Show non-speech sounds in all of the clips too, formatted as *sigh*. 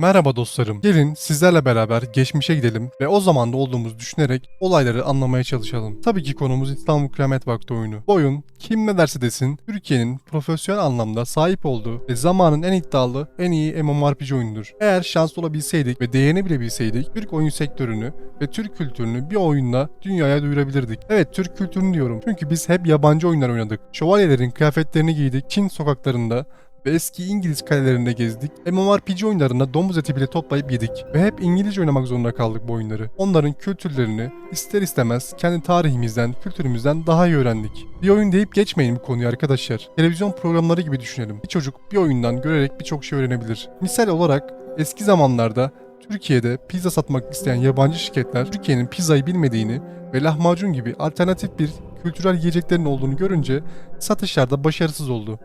Merhaba dostlarım. Gelin sizlerle beraber geçmişe gidelim ve o zamanda olduğumuzu düşünerek olayları anlamaya çalışalım. Tabii ki konumuz İstanbul Kıyamet Vakti oyunu. Bu oyun kim ne derse desin Türkiye'nin profesyonel anlamda sahip olduğu ve zamanın en iddialı, en iyi MMORPG oyunudur. Eğer şanslı olabilseydik ve değerini bilebilseydik Türk oyun sektörünü ve Türk kültürünü bir oyunla dünyaya duyurabilirdik. Evet Türk kültürünü diyorum çünkü biz hep yabancı oyunlar oynadık. Şövalyelerin kıyafetlerini giydik, Çin sokaklarında ve eski İngiliz kalelerinde gezdik. MMORPG oyunlarında domuz eti bile toplayıp yedik. Ve hep İngilizce oynamak zorunda kaldık bu oyunları. Onların kültürlerini ister istemez kendi tarihimizden, kültürümüzden daha iyi öğrendik. Bir oyun deyip geçmeyin bu konuyu arkadaşlar. Televizyon programları gibi düşünelim. Bir çocuk bir oyundan görerek birçok şey öğrenebilir. Misal olarak eski zamanlarda Türkiye'de pizza satmak isteyen yabancı şirketler Türkiye'nin pizzayı bilmediğini ve lahmacun gibi alternatif bir kültürel yiyeceklerin olduğunu görünce satışlarda başarısız oldu.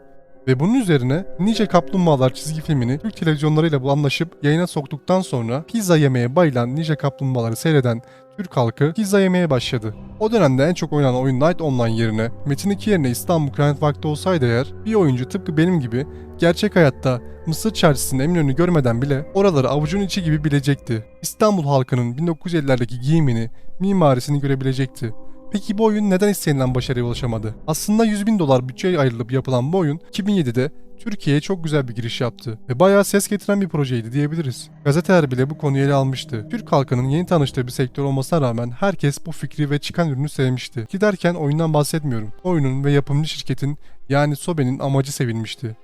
Ve bunun üzerine Nice Kaplumbağalar çizgi filmini Türk televizyonlarıyla anlaşıp yayına soktuktan sonra pizza yemeye bayılan Nice Kaplumbağaları seyreden Türk halkı pizza yemeye başladı. O dönemde en çok oynanan oyun Night Online yerine Metin 2 yerine İstanbul Kıyamet Vakti olsaydı eğer bir oyuncu tıpkı benim gibi gerçek hayatta Mısır çarşısının Eminönü'nü görmeden bile oraları avucun içi gibi bilecekti. İstanbul halkının 1950'lerdeki giyimini, mimarisini görebilecekti. Peki bu oyun neden istenilen başarıya ulaşamadı? Aslında 100 bin dolar bütçeye ayrılıp yapılan bu oyun 2007'de Türkiye'ye çok güzel bir giriş yaptı ve bayağı ses getiren bir projeydi diyebiliriz. Gazeteler bile bu konuyu ele almıştı. Türk halkının yeni tanıştığı bir sektör olmasına rağmen herkes bu fikri ve çıkan ürünü sevmişti. Giderken oyundan bahsetmiyorum. Oyunun ve yapımcı şirketin yani Sobe'nin amacı sevilmişti.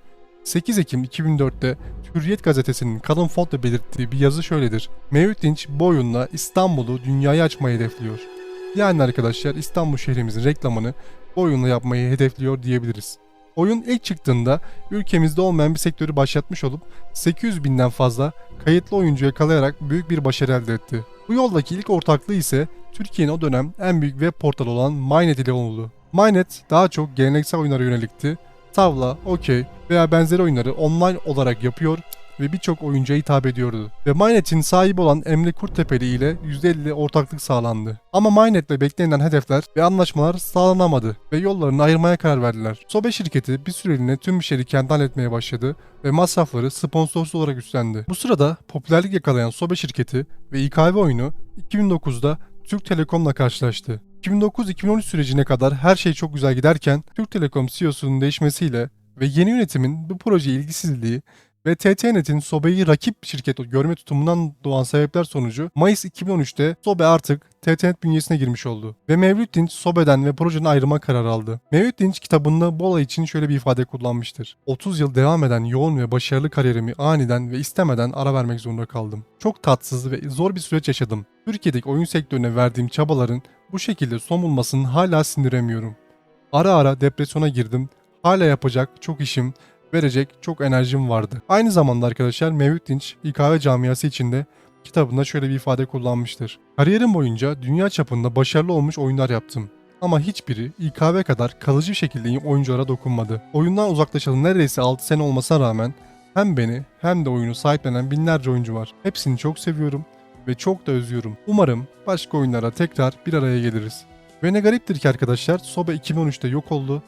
8 Ekim 2004'te Hürriyet gazetesinin kalın fontla belirttiği bir yazı şöyledir. Mevlüt Dinç bu oyunla İstanbul'u dünyaya açmayı hedefliyor. Yani arkadaşlar İstanbul şehrimizin reklamını bu oyunla yapmayı hedefliyor diyebiliriz. Oyun ilk çıktığında ülkemizde olmayan bir sektörü başlatmış olup 800 binden fazla kayıtlı oyuncu yakalayarak büyük bir başarı elde etti. Bu yoldaki ilk ortaklığı ise Türkiye'nin o dönem en büyük web portalı olan Mynet ile oldu. Mynet daha çok geleneksel oyunlara yönelikti. Tavla, okey veya benzeri oyunları online olarak yapıyor ve birçok oyuncuya hitap ediyordu. Ve Mynet'in sahibi olan Emre Kurttepeli ile %50 ortaklık sağlandı. Ama Mynet'le beklenilen hedefler ve anlaşmalar sağlanamadı ve yollarını ayırmaya karar verdiler. Sobe şirketi bir süreliğine tüm işleri kendi halletmeye başladı ve masrafları sponsorsuz olarak üstlendi. Bu sırada popülerlik yakalayan Sobe şirketi ve İKV oyunu 2009'da Türk Telekom'la karşılaştı. 2009-2013 sürecine kadar her şey çok güzel giderken Türk Telekom CEO'sunun değişmesiyle ve yeni yönetimin bu projeye ilgisizliği ve TTNet'in Sobe'yi rakip şirket görme tutumundan doğan sebepler sonucu Mayıs 2013'te Sobe artık TTNet bünyesine girmiş oldu. Ve Mevlüt Dinç Sobe'den ve projeden ayrılma kararı aldı. Mevlüt Dinç kitabında bu olay için şöyle bir ifade kullanmıştır. 30 yıl devam eden yoğun ve başarılı kariyerimi aniden ve istemeden ara vermek zorunda kaldım. Çok tatsız ve zor bir süreç yaşadım. Türkiye'deki oyun sektörüne verdiğim çabaların bu şekilde son bulmasını hala sindiremiyorum. Ara ara depresyona girdim. Hala yapacak çok işim, verecek çok enerjim vardı. Aynı zamanda arkadaşlar Mevlüt Dinç İKV camiası içinde kitabında şöyle bir ifade kullanmıştır. Kariyerim boyunca dünya çapında başarılı olmuş oyunlar yaptım. Ama hiçbiri İKV kadar kalıcı bir şekilde oyunculara dokunmadı. Oyundan uzaklaşalı neredeyse 6 sene olmasına rağmen hem beni hem de oyunu sahiplenen binlerce oyuncu var. Hepsini çok seviyorum ve çok da özlüyorum. Umarım başka oyunlara tekrar bir araya geliriz. Ve ne gariptir ki arkadaşlar Sobe 2013'te yok oldu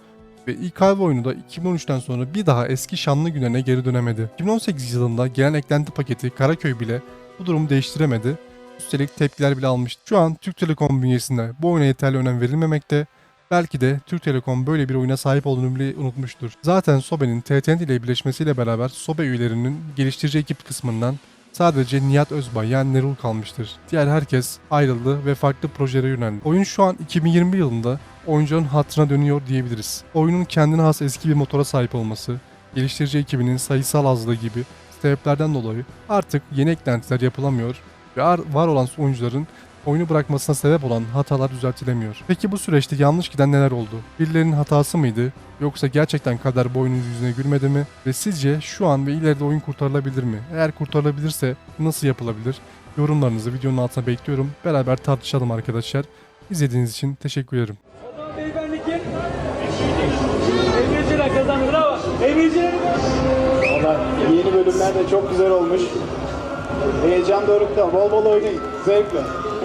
ve İKV oyunu da 2013'ten sonra bir daha eski şanlı günlerine geri dönemedi. 2018 yılında gelen eklenti paketi Karaköy bile bu durumu değiştiremedi. Üstelik tepkiler bile almıştı. Şu an Türk Telekom bünyesinde bu oyuna yeterli önem verilmemekte. Belki de Türk Telekom böyle bir oyuna sahip olduğunu bile unutmuştur. Zaten Sobe'nin TTNet ile birleşmesiyle beraber Sobe üyelerinin geliştirici ekip kısmından Sadece Nihat Özbay yani Nerul kalmıştır. Diğer herkes ayrıldı ve farklı projelere yöneldi. Oyun şu an 2021 yılında oyuncuların hatırına dönüyor diyebiliriz. Oyunun kendine has eski bir motora sahip olması, geliştirici ekibinin sayısal azlığı gibi sebeplerden dolayı artık yeni eklentiler yapılamıyor ve ar- var olan oyuncuların oyunu bırakmasına sebep olan hatalar düzeltilemiyor. Peki bu süreçte yanlış giden neler oldu? Birilerinin hatası mıydı? Yoksa gerçekten kader bu oyunun yüzüne gülmedi mi? Ve sizce şu an ve ileride oyun kurtarılabilir mi? Eğer kurtarılabilirse nasıl yapılabilir? Yorumlarınızı videonun altına bekliyorum. Beraber tartışalım arkadaşlar. İzlediğiniz için teşekkür ederim. O zaman beyefendi kim? Emirciler kazandı bravo. Emirciler Valla yeni bölümler de çok güzel olmuş. Heyecan dorukta. Bol bol oynayın. Zevkle.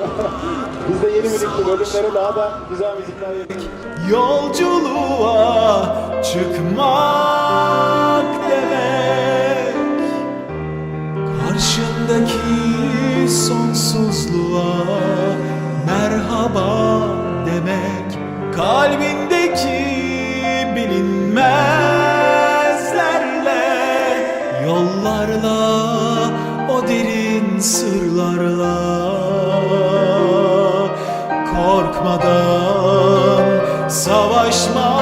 *laughs* Biz de yeni müzikli bölümlere daha da güzel müzikler yapıyoruz. Yolculuğa çıkmak demek Korkmadan savaşmak